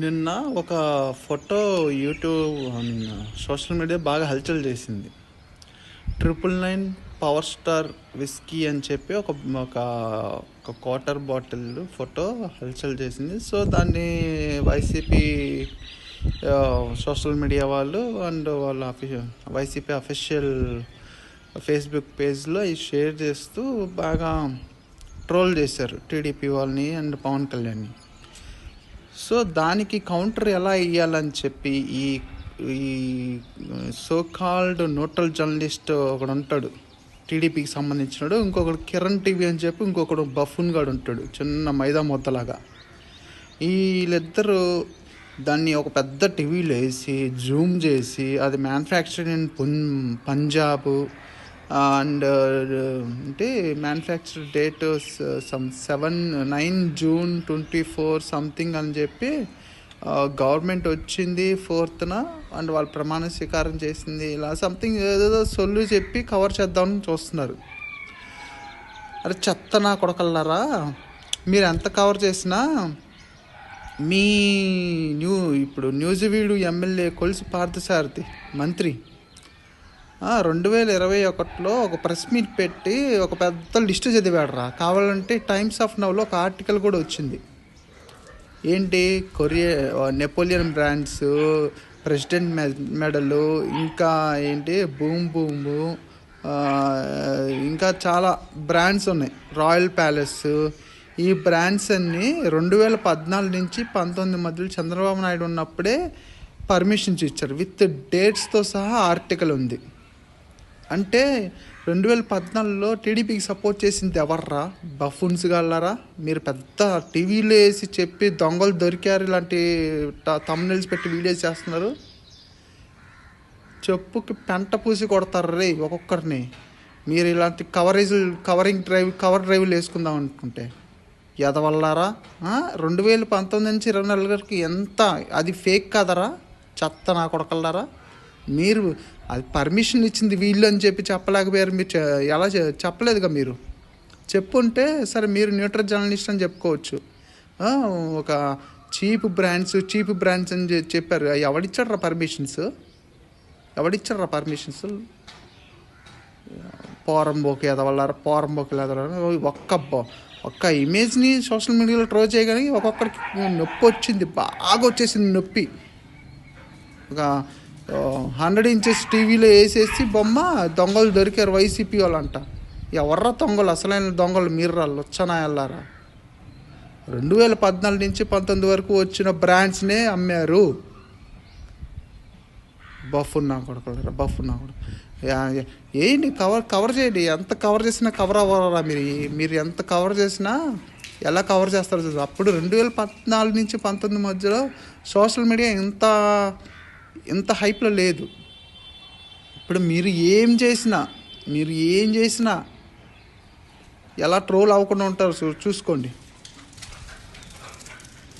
నిన్న ఒక photo YouTube social media బాగా హల్చల్ చేసింది. Triple nine power star whisky అని చెప్పి ఒక ఒక ఒక క్వార్టర్ బాటిల్ ఫోటో హల్చల్ చేసింది. సో దాన్ని వైసీపీ సోషల్ మీడియా వాళ్ళు అండ్ వాళ్ళ అఫి వైసీపీ అఫీషియల్ ఫేస్బుక్ పేజ్లో ఇది షేర్ చేస్తూ బాగా ట్రోల్ చేశారు టీడీపీ వాళ్ళని అండ్ పవన్ కళ్యాణ్ని. సో దానికి కౌంటర్ ఎలా ఇవ్వాలని చెప్పి ఈ ఈ సో కాల్డ్ నోటల్ జర్నలిస్ట్ ఒకడు ఉంటాడు. టీడీపీకి సంబంధించినాడు ఇంకొకడు కిరణ్ టీవీ అని చెప్పి ఇంకొకడు బఫూన్ గాడు ఉంటాడు చిన్న మైదా మొత్తలాగా వీళ్ళిద్దరూ దాన్ని ఒక పెద్ద టీవీలో వేసి జూమ్ చేసి అది మ్యానుఫ్యాక్చరింగ్ ఇన్ పంజాబ్ అండ్ అంటే manufacture date some seven nine June twenty four something అని చెప్పి గవర్నమెంట్ వచ్చింది ఫోర్త్న అండ్ వాళ్ళు ప్రమాణ స్వీకారం చేసింది ఇలా సంథింగ్ ఏదేదో సొల్లు చెప్పి కవర్ చేద్దామని చూస్తున్నారు. అరే చెత్త నా కొడకల్లారా? మీరు ఎంత కవర్ చేసినా మీ న్యూ ఇప్పుడు న్యూజివీడు ఎమ్మెల్యే కొలిసి పార్థసారథి మంత్రి రెండు వేల ఇరవై ఒకటిలో ఒక ప్రెస్ మీట్ పెట్టి ఒక పెద్ద లిస్ట్ చదివాడరా. కావాలంటే టైమ్స్ ఆఫ్ నవ్లో ఒక ఆర్టికల్ కూడా వచ్చింది. ఏంటి? కొరియా నెపోలియన్ బ్రాండ్స్ ప్రెసిడెంట్ మె మెడలు ఇంకా ఏంటి? బూమ్ బూమ్ ఇంకా చాలా బ్రాండ్స్ ఉన్నాయి. Royal palace. ఈ బ్రాండ్స్ అన్నీ రెండు వేల పద్నాలుగు నుంచి పంతొమ్మిది మధ్యలో చంద్రబాబు నాయుడు ఉన్నప్పుడే పర్మిషన్స్ ఇచ్చారు. విత్ డేట్స్తో సహా ఆర్టికల్ ఉంది. అంటే రెండు వేల పద్నాలుగులో టీడీపీకి సపోర్ట్ చేసింది ఎవర్రా? బఫున్స్ గల్లారా మీరు పెద్ద టీవీలో వేసి చెప్పి దొంగలు దొరికారు ఇలాంటి తమ్నెల్స్ పెట్టి వీడియోస్ చేస్తున్నారు. చెప్పుకి పెంట పూసి కొడతారు రే ఒక్కొక్కరిని. మీరు ఇలాంటి కవరేజ్ కవరింగ్ డ్రైవ్ కవర్ డ్రైవ్లు వేసుకుందాం అనుకుంటే. ఎదవల్లారా రెండు వేల పంతొమ్మిది నుంచి ఇరవై నాలుగు వరకు ఎంత? అది ఫేక్ కదరా? చెత్త నా కొడకల్లారా? మీరు అది పర్మిషన్ ఇచ్చింది వీళ్ళు అని చెప్పి చెప్పలేకపోయారు. మీరు ఎలా చెప్పలేదుగా మీరు? చెప్పుంటే సరే మీరు న్యూట్రల్ జర్నలిస్ట్ అని చెప్పుకోవచ్చు. ఒక చీప్ బ్రాండ్స్ చీప్ బ్రాండ్స్ అని చెప్పారు. ఎవడిచ్చాడ్రా పర్మిషన్స్ ఎవడిచ్చాడ్రా పర్మిషన్స్ పోరంబోకి ఎదవల్లారా పోరంబోకి ఎదవల్లారా ఒక్క ఒక్క ఇమేజ్ని సోషల్ మీడియాలో ట్రో చేయగానే ఒక్కొక్కడికి నొప్పి వచ్చింది. బాగా వచ్చేసింది నొప్పి. ఒక హండ్రెడ్ ఇంచెస్ టీవీలో వేసేసి బొమ్మ దొంగలు దొరికారు వైసీపీ వాళ్ళంట. ఎవర్రా దొంగలు? అసలైన దొంగలు మీరు రా వెళ్ళారా రెండు వేల పద్నాలుగు నుంచి పంతొమ్మిది వరకు వచ్చిన బ్రాండ్స్నే అమ్మారు. బఫున్నా కొడుకులరా బఫున్నా కొడుకు ఏంటి కవర్ కవర్ చేయండి. ఎంత కవర్ చేసినా కవర్ అవ్వరా మీరు? మీరు ఎంత కవర్ చేసినా ఎలా కవర్ చేస్తారో చూసి అప్పుడు రెండు వేల పద్నాలుగు నుంచి పంతొమ్మిది మధ్యలో సోషల్ మీడియా ఇంత ఇంత హైప్లో లేదు. ఇప్పుడు మీరు ఏం చేసినా మీరు ఏం చేసినా ఎలా ట్రోల్ అవ్వకుండా ఉంటారు చూసుకోండి.